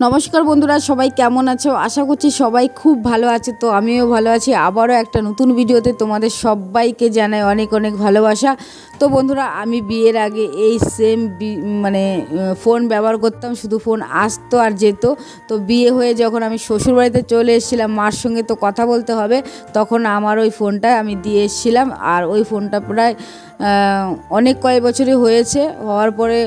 নমস্কার বন্ধুরা, সবাই কেমন আছো? আশা করছি সবাই খুব ভালো আছে, তো আমিও ভালো আছি। আবারও একটা নতুন ভিডিওতে তোমাদের সবাইকে জানাই অনেক অনেক ভালোবাসা। তো বন্ধুরা, আমি বিয়ের আগে এই সেম মানে ফোন ব্যবহার করতাম, শুধু ফোন আসতো আর যেত। তো বিয়ে হয়ে যখন আমি শ্বশুরবাড়িতে চলে এসেছিলাম, মার সঙ্গে তো কথা বলতে হবে, তখন আমার ওই ফোনটা আমি দিয়ে এসেছিলাম। আর ওই ফোনটা প্রায় অনেক কয়েক বছরই হয়েছে, হওয়ার পরে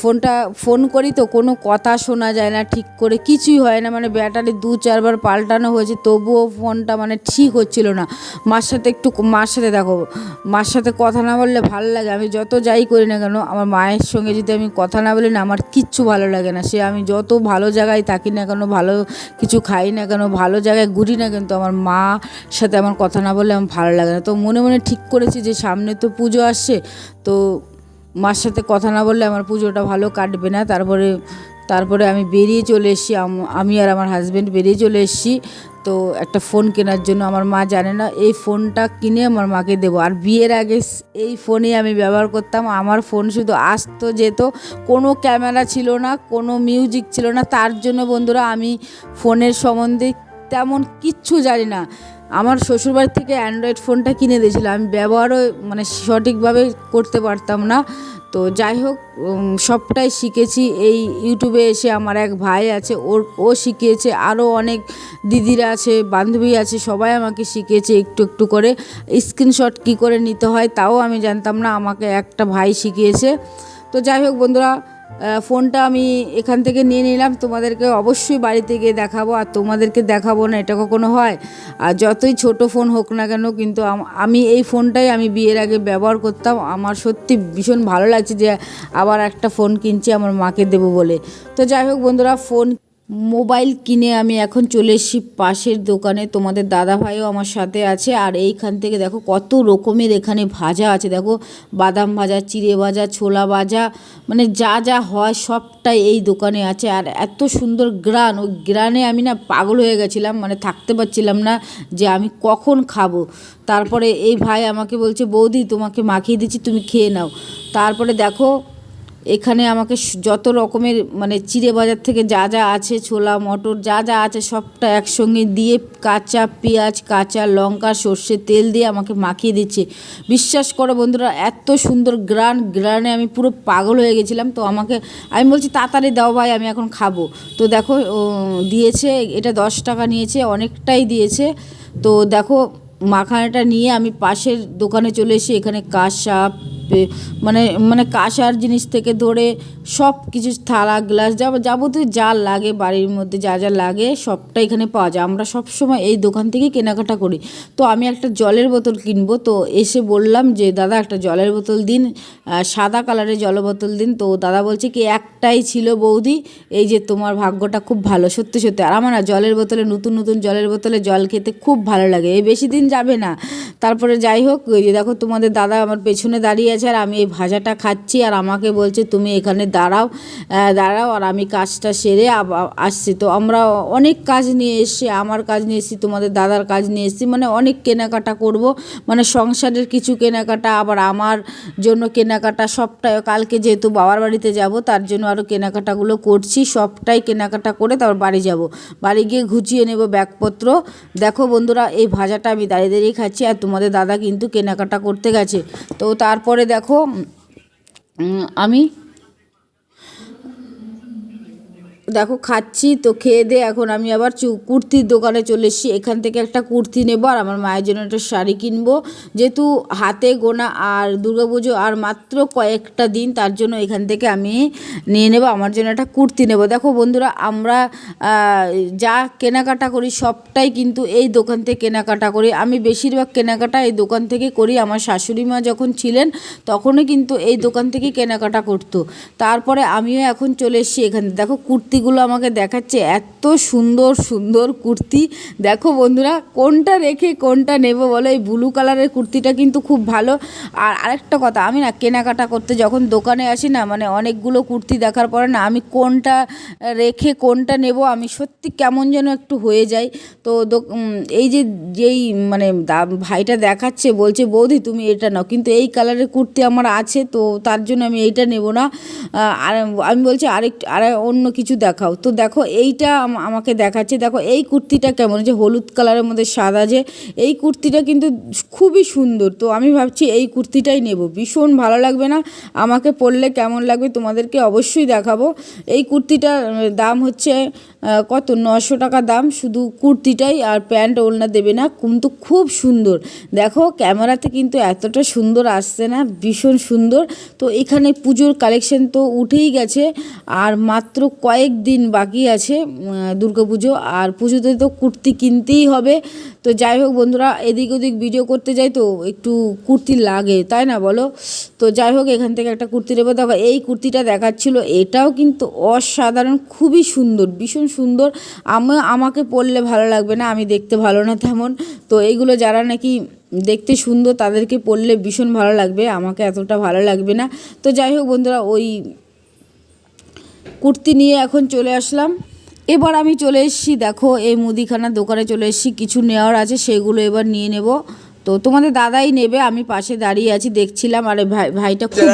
ফোনটা, ফোন করি তো কোনো কথা শোনা যায় না, ঠিক করে কিছুই হয় না মানে ব্যাটারি দু চারবার পাল্টানো হয়েছে, তবুও ফোনটা মানে ঠিক হচ্ছিল না। মার সাথে একটু, মার সাথে দেখো, মার সাথে কথা না বললে ভালো লাগে, আমি যত যাই করি না কেন, আমার মায়ের সঙ্গে যদি আমি কথা না বলি না, আমার কিচ্ছু ভালো লাগে না, সে আমি যত ভালো জায়গায় থাকি না কেন, ভালো কিছু খাই না কেন, ভালো জায়গায় ঘুরি না কিন্তু আমার মা সাথে আমার কথা না বললে আমার ভালো লাগে না। তো মনে মনে ঠিক করেছি যে সামনে তো পুজো আসছে, তো মার সাথে কথা না বললে আমার পুজোটা ভালো কাটবে না। তারপরে তারপরে আমি বেরিয়ে চলে এসেছি, আমি আর আমার হাজব্যান্ড বেরিয়ে চলে এসেছি। তো একটা ফোন কেনার জন্য আমার মা জানে না, এই ফোনটা কিনে আমার মাকে দেবো। আর বিয়ের আগে এই ফোনেই আমি ব্যবহার করতাম, আমার ফোন শুধু আসতো, যেত, কোনো ক্যামেরা ছিল না, কোনো মিউজিক ছিল না। তার জন্য বন্ধুরা, আমি ফোনের সম্বন্ধে তেমন কিচ্ছু জানি না। আমার শ্বশুরবাড়ি থেকে অ্যান্ড্রয়েড ফোনটা কিনে দিয়েছিল। আমি ব্যবহারও মানে সঠিকভাবে করতে পারতাম না। তো যাই হোক সবটাই শিখেছি। এই ইউটিউবে এসে আমার এক ভাই আছে, ওর, ও শিখিয়েছে। আরও অনেক দিদিরা আছে, বান্ধবী আছে, সবাই আমাকে শিখিয়েছে একটু একটু করে। স্ক্রিনশট কী করে নিতে হয় তাও আমি জানতাম না। আমাকে একটা ভাই শিখিয়েছে। তো যাই হোক বন্ধুরা ফোনটা আমি এখান থেকে নিয়ে নিলাম। তোমাদেরকে অবশ্যই বাড়িতে গিয়ে দেখাবো আর তোমাদেরকে দেখাবো না, এটা কখনো হয়। আর যতই ছোট ফোন হোক না কেন, কিন্তু আমি এই ফোনটাই আমি বিয়ের আগে ব্যবহার করতাম। আমার সত্যি ভীষণ ভালো লাগছে যে আবার একটা ফোন কিনছি, আমার মাকে দেবো বলে। তো যাই হোক বন্ধুরা, ফোন মোবাইল কিনে আমি এখন চলে এসেছি পাশের দোকানে। তোমাদের দাদা ভাইও আমার সাথে আছে। আর এইখান থেকে দেখো কত রকমের এখানে ভাজা আছে। দেখো বাদাম ভাজা, চিড়ে ভাজা, ছোলা ভাজা মানে যা যা হয় সবটাই এই দোকানে আছে। আর এত সুন্দর গ্রান, ওই গ্রানে আমি না পাগল হয়ে গেছিলাম মানে থাকতে পারছিলাম না যে আমি কখন খাব। তারপরে এই ভাই আমাকে বলছে, বৌদি, তোমাকে মাখিয়ে দিচ্ছি, তুমি খেয়ে নাও। তারপরে দেখো এখানে আমাকে যত রকমের মানে চিড়ে বাজার থেকে যা যা আছে, ছোলা, মটর, যা যা আছে সবটা একসঙ্গে দিয়ে কাঁচা পেঁয়াজ, কাঁচা লঙ্কা সর্ষের তেল দিয়ে আমাকে মাখিয়ে দিচ্ছে। বিশ্বাস করো বন্ধুরা, এত সুন্দর গ্রান, গ্রানে আমি পুরো পাগল হয়ে গেছিলাম। তো আমাকে, আমি বলছি, তাড়াতাড়ি দাও ভাই, আমি এখন খাব। তো দেখো দিয়েছে, এটা দশ টাকা নিয়েছে, অনেকটাই দিয়েছে। তো দেখো, মাখানাটা নিয়ে আমি পাশের দোকানে চলে এসে এখানে কাঁসা মানে মানে কাঁসার জিনিস থেকে ধরে সব কিছু থালা, গ্লাস যাব, যাবতীয় যা লাগে বাড়ির মধ্যে যা যা লাগে সবটা এখানে পাওয়া যায়। আমরা সব সময় এই দোকান থেকে কেনাকাটা করি। তো আমি একটা জলের বোতল কিনবো, তো এসে বললাম যে, দাদা, একটা জলের বোতল দিন সাদা কালারের জলের বোতল দিন। তো দাদা বলছে কি, একটাই ছিল বৌদি, এই যে তোমার ভাগ্যটা খুব ভালো, সত্যি সত্যি। আর আমার না জলের বোতলে, নতুন নতুন জলের বোতলে জল খেতে খুব ভালো লাগে এই বেশি দিন যাবে না। তারপরে যাই হোক, ওই যে দেখো তোমাদের দাদা আমার পেছনে দাঁড়িয়ে আছে আর আমি এই ভাজাটা খাচ্ছি আর আমাকে বলছে, তুমি এখানে দাঁড়াও দাঁড়াও আর আমি কাজটা সেরে আসছি। তো আমরা অনেক কাজ নিয়ে এসেছি, আমার কাজ নিয়ে এসেছি, তোমাদের দাদার কাজ নিয়ে এসেছি মানে অনেক কেনাকাটা করব মানে সংসারের কিছু কেনাকাটা, আবার আমার জন্য কেনাকাটা সবটাই, কালকে যেহেতু বাবার বাড়িতে যাব, তার জন্য আরও কেনাকাটাগুলো করছি, সবটাই কেনাকাটা করে তারপর বাড়ি যাব। বাড়ি গিয়ে ঘুচিয়ে নেব ব্যাগপত্র। দেখো বন্ধুরা, এই ভাজাটা আমি দাঁড়িয়ে দাঁড়িয়ে খাচ্ছি আর তোমাদের দাদা কিন্তু কেনাকাটা করতে গেছে। তো তারপরে দেখো আমি দেখো খাচ্ছি তো খেয়ে দিয়ে এখন আমি আবার চু, কুর্তির দোকানে চলে এসেছি। এখান থেকে একটা কুর্তি নেব আর আমার মায়ের জন্য একটা শাড়ি কিনবো। যেহেতু হাতে গোনা আর দুর্গাপুজো আর মাত্র কয়েকটা দিন, তার জন্য এখান থেকে আমি নিয়ে নেব, আমার জন্য একটা কুর্তি নেব। দেখো বন্ধুরা, আমরা যা কেনাকাটা করি সবটাই কিন্তু এই দোকান থেকে কেনাকাটা করি। আমি বেশিরভাগ কেনাকাটা এই দোকান থেকে করি। আমার শাশুড়ি মা যখন ছিলেন, তখনই কিন্তু এই দোকান থেকে কেনাকাটা করতো। তারপরে আমিও এখন চলে এসেছি এখানে, দেখো কুর্তিগুলো আমাকে দেখাচ্ছে। এত সুন্দর সুন্দর কুর্তি। দেখো বন্ধুরা, কোনটা রেখে কোনটা নেব বলো? এই ব্লু কালারের কুর্তিটা কিন্তু খুব ভালো। আর আরেকটা কথা, আমি না কেনাকাটা করতে যখন দোকানে আসি না মানে অনেকগুলো কুর্তি দেখার পরে না, আমি কোনটা রেখে কোনটা নেব, আমি সত্যি কেমন যেন একটু হয়ে যাই। তো এই যে, যেই মানে ভাইটা দেখাচ্ছে, বলছে, বৌদি, তুমি এটা নাও। কিন্তু এই কালারের কুর্তি আমার আছে, তো তার জন্য আমি এইটা নেব না। আর আমি বলছি, আরেক, আর অন্য কিছু দেখাও। তো দেখো, এইটা আমাকে দেখাচ্ছে, দেখো, এই কুর্তিটা কেমন? যে হলুদ কালারের মধ্যে সাদা যে, এই কুর্তিটা কিন্তু খুবই সুন্দর। তো আমি ভাবছি এই কুর্তিটাই নেব। ভীষণ ভালো লাগবে না? আমাকে পরলে কেমন লাগবে তোমাদেরকে অবশ্যই দেখাবো। এই কুর্তিটার দাম হচ্ছে কত? নশো টাকা দাম। শুধু কুর্তিটাই আর প্যান্ট ওলনা দেবে না। কিন্তু খুব সুন্দর। দেখো, ক্যামেরাতে কিন্তু এতটা সুন্দর আসছে না? ভীষণ সুন্দর। তো এখানে পুজোর কালেকশন তো উঠেই গেছে। আর মাত্র কয়েক দিন বাকি আছে পুজো, আর পুজোতে তো কুর্তি কিনতেই হবে। তো যাই হোক বন্ধুরা, এদিক ওদিক ভিডিও করতে যাই তো একটু কুর্তি লাগে, তাই না বলো? তো যাই হোক, এখান থেকে একটা কুর্তি নেব। দেখো, এই কুর্তিটা দেখাচ্ছিল, এটাও কিন্তু অসাধারণ, খুবই সুন্দর, ভীষণ সুন্দর। আমি, আমাকে পরলে ভালো লাগবে না, আমি দেখতে ভালো না তেমন। তো এইগুলো যারা নাকি দেখতে সুন্দর, তাদেরকে পরলে ভীষণ ভালো লাগবে, আমাকে এতটা ভালো লাগবে না। তো যাই হোক বন্ধুরা, ওই কুর্তি নিয়ে এখন চলে আসলাম। এবার আমি চলে এসেছি দেখো এই মুদিখানার দোকানে চলে এসেছি। কিছু নেওয়ার আছে সেগুলো এবার নিয়ে নেব। তো তোমাদের দাদাই নেবে আমি পাশে দাঁড়িয়ে আছি দেখছিলাম। আরে ভাই ভাইটা খুব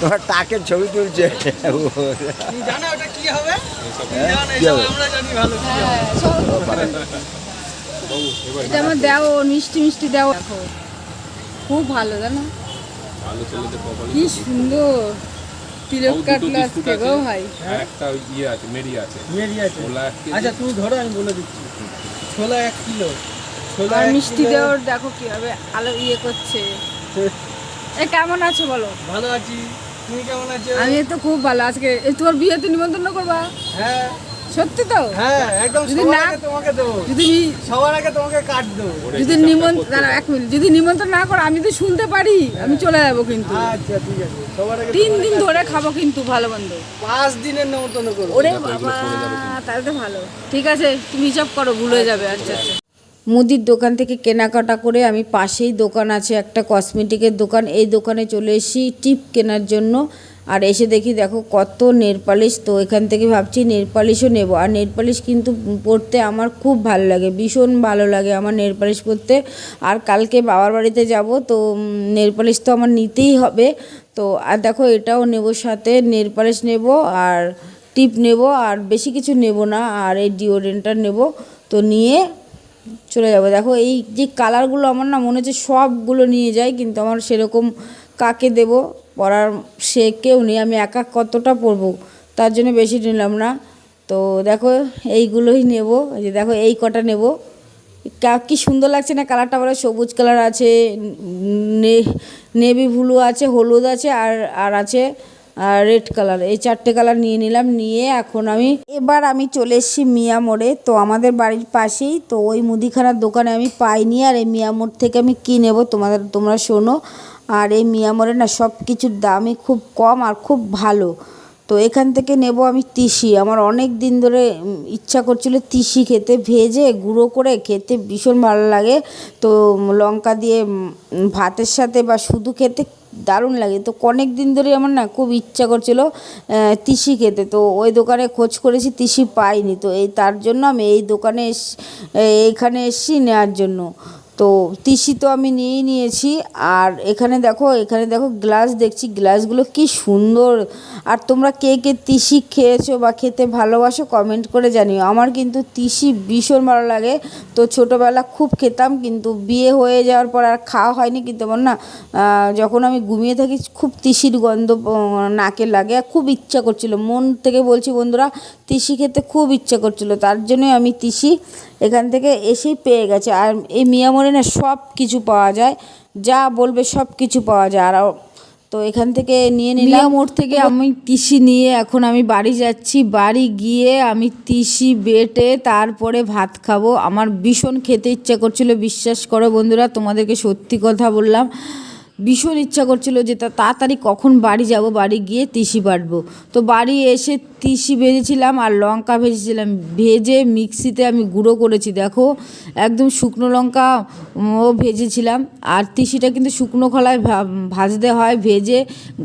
তোমার টাকের ছবি তুলছে। কি হবে। এটা আমার দেও মিষ্টি মিষ্টি দেও খুব ভালো জানো? কি সুন্দর। তিলক কাটলো আজকে গো ভাই? একটা ইয়ে আছে মেরি আছে। মেরি আছে। ওলা এক কেজি। আচ্ছা তুমি ধরো আমি বলে দিচ্ছি। ছোলা এক কিলো। ছোলা আর মিষ্টি। দেওয়ার দেখো কীভাবে আলো ইয়ে করছে। এ কেমন আছো বলো? ভালো আছি। তুমি কেমন আছো? আমি তো খুব ভালো। আজকে এ, তোমার বিয়েতে নিমন্ত্রণ করবা? হ্যাঁ। সত্যি তো? হ্যাঁ একদম যদি না- তোমাকে দেবো। যদি সবার আগে তোমাকে কাট দেবো। যদি নিমন্ত্রণ দাঁড়াও এক মিনিট। যদি নিমন্ত্রণ না করো আমি তো শুনতে পারি আমি চলে যাব কিন্তু। আচ্ছা ঠিক আছে। সবার আগে তিন দিন ধরে খাব কিন্তু ভালো বন্ধু পাঁচ দিনের নেমন্তন্ন ওরে বাবা তাহলে তো ভালো। ঠিক আছে তুমি হিসাব করো ভুলে যাবে আচ্ছা আচ্ছা। মুদির দোকান থেকে কেনাকাটা করে আমি পাশেই দোকান আছে একটা কসমেটিকের দোকান। এই দোকানে চলে এসেছি টিপ কেনার জন্য। আর এসে দেখি, দেখো কত নেল পালিশ তো এখান থেকে ভাবছি নেল পালিশও নেব। আর নেল পালিশ কিন্তু পরতে আমার খুব ভালো লাগে, ভীষণ ভালো লাগে আমার নেল পালিশ পরতে। আর কালকে বাবার বাড়িতে যাব, তো নেল পালিশ তো আমার নিতেই হবে। তো আর দেখো এটাও নেব সাথে নেল পালিশ নেব আর টিপ নেব, আর বেশি কিছু নেব না, আর এই ডিওড্রেন্টটা নেব। তো নিয়ে চলে যাব। দেখো এই যে কালারগুলো আমার না মনে হচ্ছে সবগুলো নিয়ে যাই, কিন্তু আমার সেরকম কাকে দেব পরার সে কেউ নেই, আমি একা কতটা পরবো তার জন্য বেশি নিলাম না। তো দেখো, এইগুলোই নেব। যে দেখো, এই কটা নেব। কা- সুন্দর লাগছে না? কালারটা বলে। সবুজ কালার আছে নেভি ব্লু আছে, হলুদ আছে, আর আর আছে আর রেড কালার। এই চারটে কালার নিয়ে নিলাম। নিয়ে এখন আমি, এবার আমি চলে এসেছি মিয়া মোড়ে। তো আমাদের বাড়ির পাশেই, তো ওই মুদিখানার দোকানে আমি পাইনি। আর এই মিয়া মোড় থেকে আমি কী নেব? তোমাদের, তোমরা শোনো। আর এই মিয়া মোড়ে না সব কিছুর দামই খুব কম আর খুব ভালো। তো এখান থেকে নেব আমি তিসি। আমার অনেক দিন ধরে ইচ্ছা করছিল তিসি খেতে। ভেজে, গুঁড়ো করে খেতে ভীষণ ভালো লাগে। তো লঙ্কা দিয়ে ভাতের সাথে বা শুধু খেতে দারুণ লাগে। তো অনেক দিন ধরে আমার না খুব ইচ্ছা করছিল তিসি খেতে। তো ওই দোকানে খোঁজ করেছি, তিসি পাইনি। তো এই তার জন্য আমি এই দোকানে এস এইখানে এসেছি নেওয়ার জন্য। তো তিসি তো আমি নিয়েই নিয়েছি। আর এখানে দেখো এখানে দেখো গ্লাস দেখছি গ্লাসগুলো কি সুন্দর। আর তোমরা কে কে তিসি খেয়েছো বা খেতে ভালোবাসো কমেন্ট করে জানিও। আমার কিন্তু তিসি ভীষণ ভালো লাগে। তো ছোটোবেলা খুব খেতাম, কিন্তু বিয়ে হয়ে যাওয়ার পর আর খাওয়া হয়নি, কিন্তু আমার না যখন আমি ঘুমিয়ে থাকি খুব তিসির গন্ধ নাকে লাগে। আর খুব ইচ্ছা করছিল, মন থেকে বলছি, বন্ধুরা তিসি খেতে খুব ইচ্ছা করছিল। তার জন্যই আমি তিসি এখান থেকে এসেই পেয়ে গেছে। আর এই মিয়ামরে না সব কিছু পাওয়া যায়, যা বলবে সব কিছু পাওয়া যায়। আর তো এখান থেকে নিয়ে নিলাম। মোড় থেকে আমি তিসি নিয়ে এখন আমি বাড়ি যাচ্ছি। বাড়ি গিয়ে আমি তিসি বেটে তারপরে ভাত খাব। আমার ভীষণ খেতে ইচ্ছা করছিল। বিশ্বাস করো বন্ধুরা, তোমাদেরকে সত্যি কথা বললাম। ভীষণ ইচ্ছা করছিল যে তাড়াতাড়ি কখন বাড়ি যাব, বাড়ি গিয়ে তিসি বাটবো। তো বাড়ি এসে তিসি ভেজেছিলাম আর লঙ্কা ভেজেছিলাম। ভেজে মিক্সিতে আমি গুঁড়ো করেছি, দেখো। একদম শুকনো লঙ্কা ও ভেজেছিলাম। আর তিসিটা কিন্তু শুকনো খোলায় ভাজতে হয়, ভেজে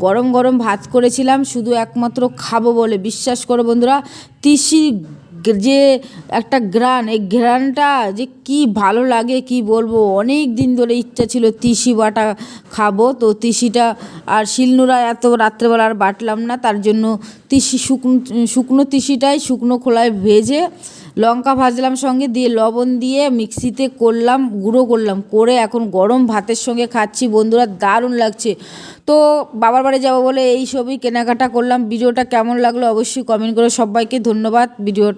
গরম গরম ভাত করেছিলাম। শুধু একমাত্র খাব বলে বিশ্বাস করো বন্ধুরা, তিসি যে একটা গ্রান এই গ্রানটা যে কি ভালো লাগে কি বলব? অনেক দিন ধরে ইচ্ছা ছিল তিসি বাটা খাব। তো তিসিটা আর শিলনোড়া এত রাত্রেবেলা আর বাটলাম না। তার জন্য তিসি শুকনো শুকনো তিসিটাই শুকনো খোলায় ভেজে লঙ্কা ভাজলাম সঙ্গে দিয়ে লবণ দিয়ে মিক্সিতে করলাম, গুঁড়ো করলাম। করে এখন গরম ভাতের সঙ্গে খাচ্ছি। বন্ধুরা, দারুণ লাগছে। তো বাবার বাড়ি যাব বলে এই সবই কেনাকাটা করলাম। ভিডিওটা কেমন লাগল অবশ্যই কমেন্ট করে সবাইকে ধন্যবাদ। ভিডিও